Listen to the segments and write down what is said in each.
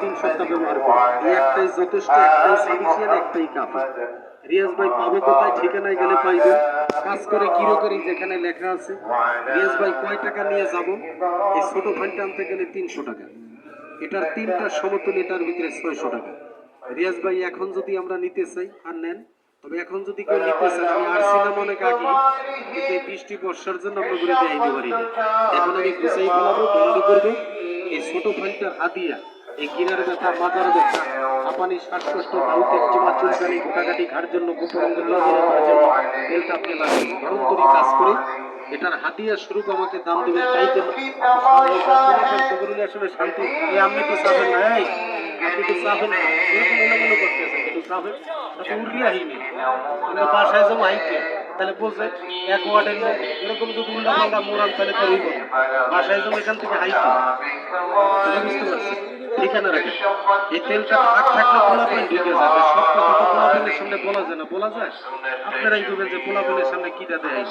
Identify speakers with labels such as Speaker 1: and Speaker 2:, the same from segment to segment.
Speaker 1: তিন সপ্তাহ ব্যবহার একটাই যথেষ্ট, একটাই সাফিসিয়েন্ট একটাই রিয়াজ ভাই কোথায়? ঠিকানায় গেলে কাজ করে কিরো যেখানে লেখা আছে। রিয়াজ ভাই কয় টাকা নিয়ে যাব? এই ছোট আনতে গেলে তিনশো টাকা। এটার তিনটা সমতুল, এটার ভিতরে ছয়শো টাকা। রিয়াজ ভাই, এখন যদি আমরা নিতে চাই, আর নেন। তবে এখন যদি কেউ নিতে আমি আর অনেক আগে বৃষ্টি, বর্ষার জন্য আমরা ঘুরে এখন আমি ফেলাবো, বন্ধ এই ছোট ফাইলটার হাতিয়া এই কিনার ব্যথা মাথার ব্যথা হাঁপানি শ্বাসকষ্ট বাউতে জমা চুলকানি ঘোটাঘাটি ঘাড় জন্য গোপরঙ্গ করার জন্য তেলটা আপনি লাগবে কাজ করে। এটার হাতিয়া স্বরূপ আমাকে দাম দেবেন, তাই আসলে শান্তি। আপনি তো চাবেন না আপনি তো চাবেন এরকম এলোমেলো করতেছেন কিন্তু চাবেন তাতে উড়িয়ে আহিনি। মানে বাসায় জমা আইতে। তাহলে বলছে এক ওয়ার্ডের লোক। এরকম যদি উল্টা পাল্টা মোড়ান তাহলে তো হইব বাসায় জমা এখান থেকে হাইতে বুঝতে পারছি। ঠিকানা রাখেন এই তেলটা থাক থাকলে পোলাপাইন ঢুকে যাবে সব কথা তো সামনে বলা যায় না। বলা যায়? আপনারাই বলবেন যে পোলাপাইনের সামনে কিটা দেয়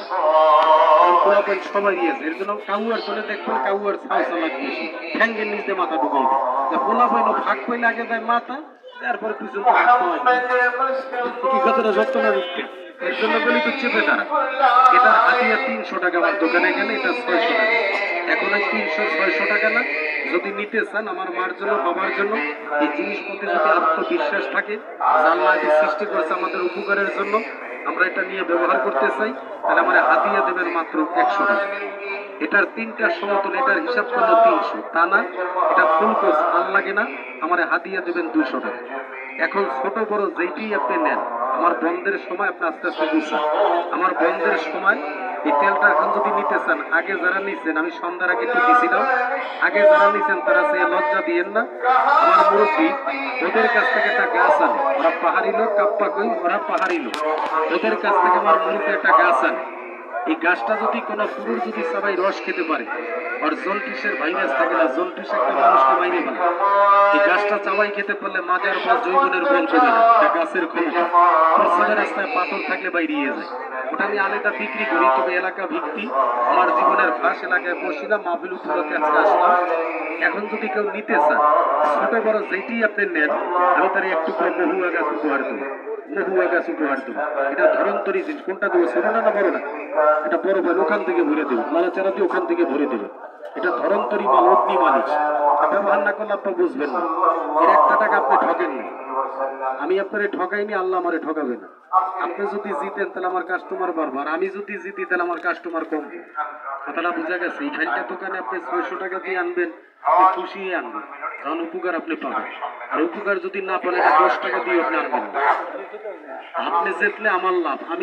Speaker 1: কারণ পোলাপাইন সবাই আছে এর জন্য কাউয়ার চলে দেখবেন কাউয়ার ছাউ চালাক বেশি ঠ্যাঙ্গের নিচে মাথা ঢুকাই দেয় তা পোলাপাইনও ভাগ পাইলে আগে দেয় মাথা, তারপরে পিছন যায় কি কথাটা সত্য না? এর জন্য বলি তো চেপে তারা এটা হাতিয়া তিনশো টাকা আমার দোকানে গেলে এটা ছয়শো টাকা। এখন আর তিনশো, ছয়শো টাকা না, যদি নিতে চান আমার মার জন্য, বাবার জন্য, এই জিনিস প্রতি যদি আত্মবিশ্বাস থাকে, জানলা এটি সৃষ্টি করেছে আমাদের উপকারের জন্য, আমরা এটা নিয়ে ব্যবহার করতে চাই, তাহলে আমার হাতিয়া দেবেন মাত্র একশো টাকা। এটার তিনটা সমতল এটার হিসাব করলে তিনশো। তা না, এটা ফুল কোর্স, ভালো লাগে না, আমার হাতিয়া দেবেন দুশো টাকা। এখন ছোট বড় যেইটি আপনি নেন আমার বন্ধের সময় আপনি আস্তে আস্তে বুঝছেন আমার বন্ধের সময় এই তেলটা এখন যদি নিতে চান আগে যারা নিছেন, আমি সন্ধ্যার আগে একটু দিয়েছিলাম আগে যারা নিছেন, তারা সে লজ্জা দিয়েন না। আমার মুরব্বী ওদের কাছ থেকে একটা গাছ আনে। ওরা পাহাড়ি লোক, কাপ্পা কই? ওরা পাহাড়ি লোক। ওদের কাছ থেকে আমার মুরব্বী একটা গাছ আনে। এই গাছটা যদি কোনো পুরুষ যদি সবাই রস খেতে পারে, আর জন্টিসের ভাইরাস থাকে না জন্টিস একটা মানুষকে মাইরে ফেলে। এই গাছটা চাওয়াই খেতে পারলে মাজার পর জৈবনের বল না এটা গাছের ক্ষমতা। রাস্তায় পাথর থাকলে বাইরিয়ে যায়। ওটা আমি আলাদা বিক্রি করি, তবে এলাকা ভিত্তি আমার জীবনের ফাঁস এলাকায় বসিলাম, মাহফিল উপলক্ষে আজকে আসলাম। এখন যদি কেউ নিতে চান ছোট বড় যেটি আপনি নেন, আমি তার একটু করে মহুয়া গাছ উপহার দেবো। ওখান থেকে ভরে দেবো। এটা ধরন্তরী বুঝবেন একটা টাকা আপনি ঠকেন আমি আপনারে ঠকাইনি, আল্লাহ আমারে ঠকাবে না। আপনি যদি জিতেন, তাহলে আমার কাস্টমার বাড়বে। আর আমি যদি জিতি, তাহলে আমার কাস্টমার কমবে কথাটা বোঝা গেছে। এই ফাইলটা দোকানে আপনি ছয়শো টাকা দিয়ে আনবেন খুশি আনবেন। কারণ উপকার আপনি পাবেন। আর উপকার যদি না পারে দশ টাকা দিয়ে আপনি আনবেন। আপনি জিতলে আমার লাভ, আমি